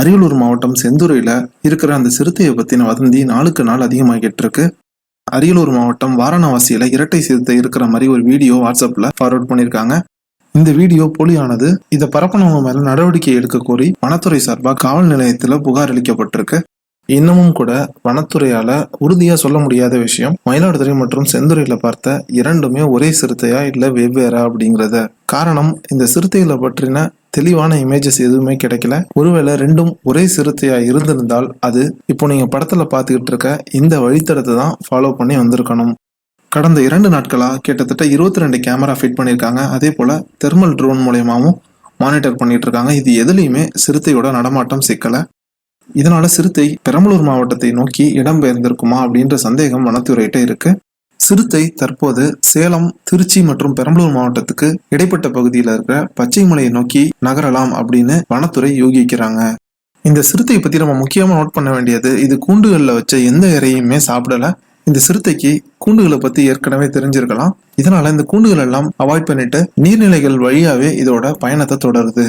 அரியலூர் மாவட்டம் செந்துறையில இருக்கிற அந்த சிறுத்தையை பத்தின வதந்தி நாளுக்கு நாள் அதிகமாகிட்டு இருக்கு. அரியலூர் மாவட்டம் வாரணாசியில இரட்டை சிறுத்தை இருக்கிற மாதிரி ஒரு வீடியோ வாட்ஸ்அப்ல ஃபார்வர்ட் பண்ணியிருக்காங்க இந்த வீடியோ போலியானது இதை பரப்பனவங்க மேல நடவடிக்கை எடுக்க கோரி வனத்துறை சார்பாக காவல் நிலையத்தில் புகார் அளிக்கப்பட்டிருக்கு. இன்னமும் கூட வனத்துறையால உறுதியா சொல்ல முடியாத விஷயம் மயிலாடுதுறை மற்றும் செந்துறையில பார்த்த இரண்டுமே ஒரே சிறுத்தையா இல்ல வெவ்வேறா அப்படிங்கறத. காரணம் இந்த சிறுத்தைகளை பற்றின தெளிவான இமேஜஸ் எதுவுமே கிடைக்கல. ஒருவேளை ரெண்டும் ஒரே சிறுத்தையா இருந்திருந்தால் அது இப்போ நீங்க படத்துல பார்த்துக்கிட்டு இருக்க இந்த வழித்தடத்தை தான் ஃபாலோ பண்ணி வந்திருக்கணும். கடந்த இரண்டு நாட்களா கிட்டத்தட்ட இருபத்தி ரெண்டு கேமரா ஃபிட் பண்ணியிருக்காங்க. அதே போல தெர்மல் ட்ரோன் மூலயமாவும் மானிட்டர் பண்ணிட்டு இருக்காங்க. இது எதுலையுமே சிறுத்தையோட நடமாட்டம் சிக்கல. இதனால சிறுத்தை பெரம்பலூர் மாவட்டத்தை நோக்கி இடம்பெயர்ந்திருக்குமா அப்படின்ற சந்தேகம் வனத்துறையிட்ட இருக்கு. சிறுத்தை தற்போது சேலம் திருச்சி மற்றும் பெரம்பலூர் மாவட்டத்துக்கு இடைப்பட்ட பகுதியில் இருக்கிற பச்சை மலையை நோக்கி நகரலாம் அப்படின்னு வனத்துறை யோகிக்கிறாங்க. இந்த சிறுத்தை பத்தி நம்ம முக்கியமா நோட் பண்ண வேண்டியது இது கூண்டுகளில் வச்ச எந்த இறையுமே சாப்பிடல. இந்த சிறுத்தைக்கு கூண்டுகளை பத்தி ஏற்கனவே தெரிஞ்சிருக்கலாம். இதனால இந்த கூண்டுகள் எல்லாம் அவாய்ட் பண்ணிட்டு நீர்நிலைகள் வழியாவே இதோட பயணத்தை தொடருது.